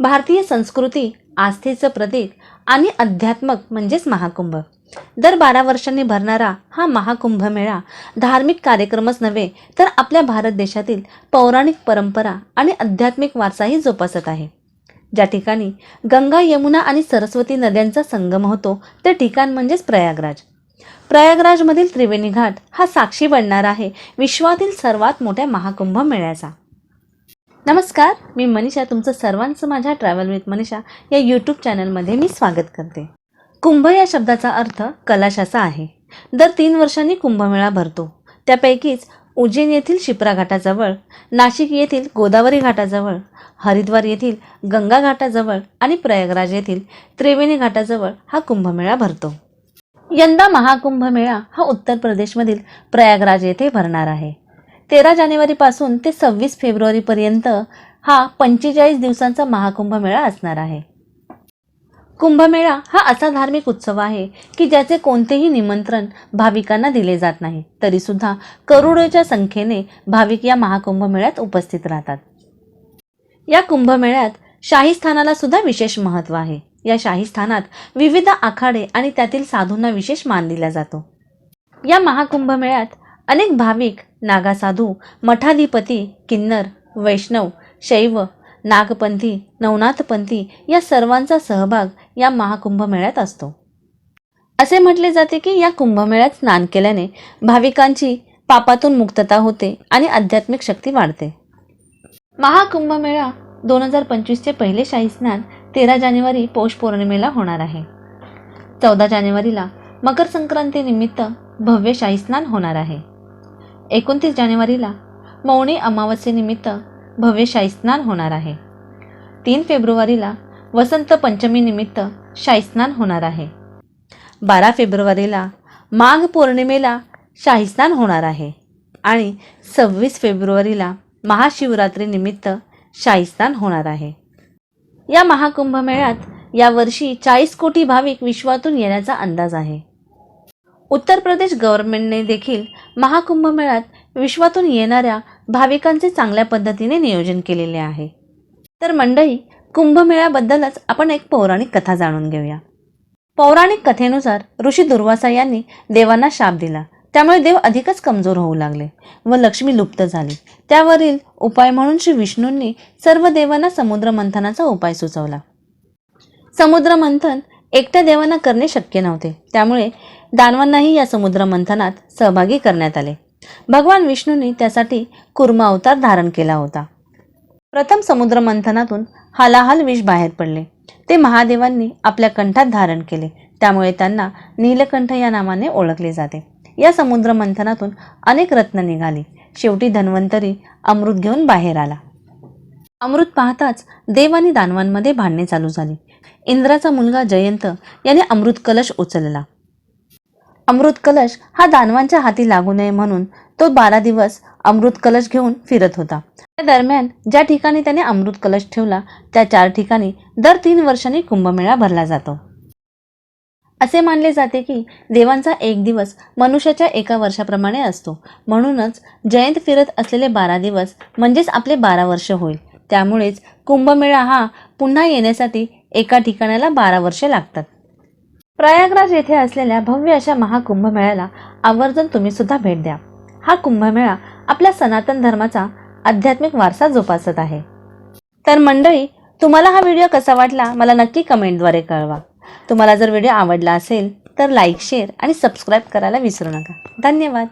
भारतीय संस्कृती आस्थेचं प्रतीक आणि अध्यात्मक म्हणजेच महाकुंभ. दर बारा वर्षांनी भरणारा हा महाकुंभ मेळा धार्मिक कार्यक्रमच नव्हे तर आपल्या भारत देशातील पौराणिक परंपरा आणि आध्यात्मिक वारसाही जोपासत आहे. ज्या ठिकाणी गंगा यमुना आणि सरस्वती नद्यांचा संगम होतो ते ठिकाण म्हणजेच प्रयागराज. प्रयागराजमधील त्रिवेणी घाट हा साक्षी बनणार आहे विश्वातील सर्वात मोठ्या महाकुंभ मेळ्याचा नमस्कार मी मनीषा तुमचं सर्वांचं माझ्या ट्रॅव्हल विथ मनीषा या यूट्यूब चॅनलमध्ये मी स्वागत करते. कुंभ या शब्दाचा अर्थ कलाशाचा आहे. दर तीन वर्षांनी कुंभमेळा भरतो. त्यापैकीच उज्जैन येथील शिप्रा घाटाजवळ नाशिक येथील गोदावरी घाटाजवळ हरिद्वार येथील गंगा घाटाजवळ आणि प्रयागराज येथील त्रिवेणी घाटाजवळ हा कुंभमेळा भरतो. यंदा महाकुंभमेळा हा उत्तर प्रदेशमधील प्रयागराज येथे भरणार आहे. तेरा जानेवारीपासून ते सव्वीस फेब्रुवारीपर्यंत हा पंचेचाळीस दिवसांचा महाकुंभ मेळा असणार आहे. कुंभमेळा हा असा धार्मिक उत्सव आहे की ज्याचे कोणतेही निमंत्रण भाविकांना दिले जात नाही. तरीसुद्धा करोडोच्या संख्येने भाविक या महाकुंभमेळ्यात उपस्थित राहतात. या कुंभमेळ्यात शाही स्थानाला सुद्धा विशेष महत्त्व आहे. या शाही स्थानात विविध आखाडे आणि त्यातील साधूंना विशेष मान दिला जातो. या महाकुंभमेळ्यात अनेक भाविक नागासाधू मठाधिपती किन्नर वैष्णव शैव नागपंथी नवनाथपंथी या सर्वांचा सहभाग या महाकुंभमेळ्यात असतो. असे म्हटले जाते की या कुंभमेळ्यात स्नान केल्याने भाविकांची पापातून मुक्तता होते आणि आध्यात्मिक शक्ती वाढते. महाकुंभमेळा दोन हजार पंचवीसचे पहिले शाही स्नान तेरा जानेवारी पौष पौर्णिमेला होणार आहे. चौदा जानेवारीला मकर संक्रांतीनिमित्त भव्य शाही स्नान होणार आहे. एकोणतीस जानेवारीला मौनी अमावस्येनिमित्त भव्य शाहीस्नान होणार आहे. तीन फेब्रुवारीला वसंत पंचमीनिमित्त शाहीस्नान होणार आहे. बारा फेब्रुवारीला माघ पौर्णिमेला शाहीस्नान होणार आहे आणि सव्वीस फेब्रुवारीला महाशिवरात्रीनिमित्त शाहीस्नान होणार आहे. या महाकुंभमेळ्यात यावर्षी चाळीस कोटी भाविक विश्वातून येण्याचा अंदाज आहे. उत्तर प्रदेश गव्हर्नमेंटने देखील महाकुंभमेळ्यात विश्वातून येणाऱ्या भाविकांचे चांगल्या पद्धतीने नियोजन केलेले आहे. तर मंडळी कुंभमेळ्याबद्दलच आपण एक पौराणिक कथा जाणून घेऊया. पौराणिक कथेनुसार ऋषी दुर्वासा यांनी देवांना शाप दिला. त्यामुळे देव अधिकच कमजोर होऊ लागले व लक्ष्मी लुप्त झाली. त्यावरील उपाय म्हणून श्री विष्णूंनी सर्व देवांना समुद्र मंथनाचा उपाय सुचवला. समुद्र मंथन एकट्या देवांना करणे शक्य नव्हते. त्यामुळे दानवांनाही या समुद्र मंथनात सहभागी करण्यात आले. भगवान विष्णूंनी त्यासाठी कुर्मा अवतार धारण केला होता. प्रथम समुद्र मंथनातून हालाहाल विष बाहेर पडले. ते महादेवांनी आपल्या कंठात धारण केले. त्यामुळे त्यांना नीलकंठ या नावाने ओळखले जाते. या समुद्र मंथनातून अनेक रत्न निघाली. शेवटी धन्वंतरी अमृत घेऊन बाहेर आला. अमृत पाहताच देव आणि दानवांमध्ये भांडणे चालू झाली. इंद्राचा मुलगा जयंत याने अमृत कलश उचलला. अमृत कलश हा दानवांच्या हाती लागू नये म्हणून तो बारा दिवस अमृत कलश घेऊन फिरत होता. त्या दरम्यान ज्या ठिकाणी त्याने अमृत कलश ठेवला त्या चार ठिकाणी दर तीन वर्षांनी कुंभमेळा भरला जातो. असे मानले जाते की देवांचा एक दिवस मनुष्याच्या एका वर्षाप्रमाणे असतो. म्हणूनच जयंत फिरत असलेले बारा दिवस म्हणजेच आपले बारा वर्ष होईल त्यामुळेच कुंभमेळा हा पुन्हा येण्यासाठी एका ठिकाणाला बारा वर्षे लागतात. प्रयागराज येथे असलेल्या भव्य अशा महाकुंभमेळ्याला आवर्जून तुम्ही सुद्धा भेट द्या. हा कुंभमेळा आपल्या सनातन धर्माचा आध्यात्मिक वारसा जोपासत आहे. तर मंडळी तुम्हाला हा व्हिडिओ कसा वाटला मला नक्की कमेंटद्वारे कळवा. तुम्हाला जर व्हिडिओ आवडला असेल तर लाईक शेअर आणि सबस्क्राईब करायला विसरू नका. धन्यवाद.